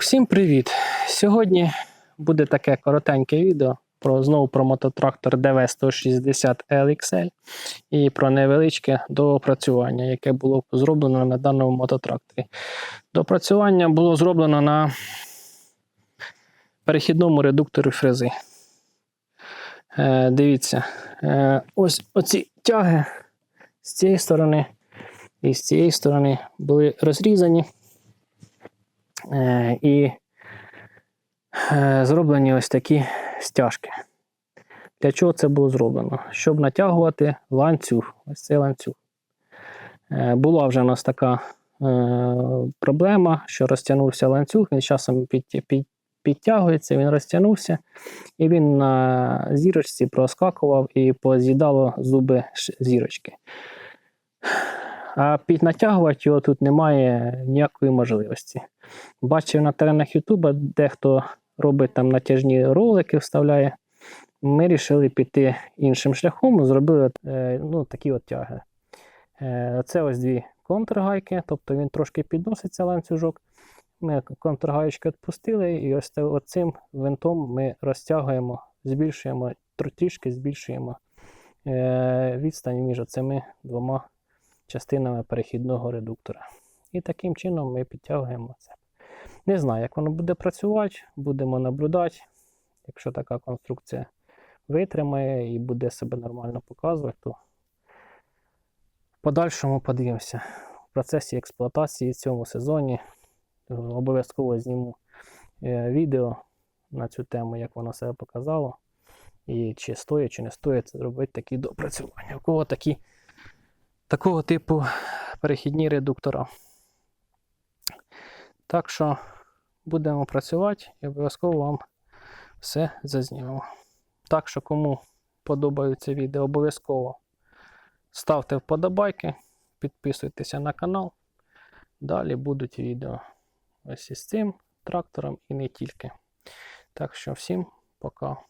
Всім привіт! Сьогодні буде таке коротеньке відео про знову про мототрактор DV160 LXL і про невеличке доопрацювання, яке було зроблено на даному мототракторі. Доопрацювання було зроблено на перехідному редукторі фрези. Е, дивіться, е, ось оці тяги з цієї сторони і з цієї сторони були розрізані. Е, і е, зроблені ось такі стяжки. Для чого це було зроблено? Щоб натягувати ланцюг, ось цей ланцюг. Е, була вже у нас така проблема, що розтягнувся ланцюг, він часом під, під, підтягується, він розтягнувся, і він на зірочці проскакував і поз'їдало зуби зірочки. А піднатягувати його тут немає ніякої можливості. Бачив на теренах Ютуба, дехто робить там натяжні ролики, вставляє. Ми вирішили піти іншим шляхом, зробили е, ну, такі от тяги. Е, це ось дві контргайки, тобто він трошки підноситься ланцюжок. Ми контргаєчки відпустили, і ось оцим винтом ми розтягуємо, збільшуємо, тр- трішки збільшуємо е, відстань між цими двома частинами перехідного редуктора. І таким чином ми підтягуємо це. Не знаю, як воно буде працювати, будемо наблюдати. Якщо така конструкція витримає і буде себе нормально показувати, то в подальшому подивимося. В процесі експлуатації в цьому сезоні е, обов'язково зніму е, відео на цю тему, як воно себе показало. І чи стоїть, чи не стоїть зробити такі допрацювання. У кого такі, такого типу перехідні редуктора. Так що будемо працювати і обов'язково вам все зазнімемо. Так що, кому подобається відео, обов'язково ставте вподобайки, підписуйтеся на канал. Далі будуть відео ось із цим трактором і не тільки. Так що всім пока.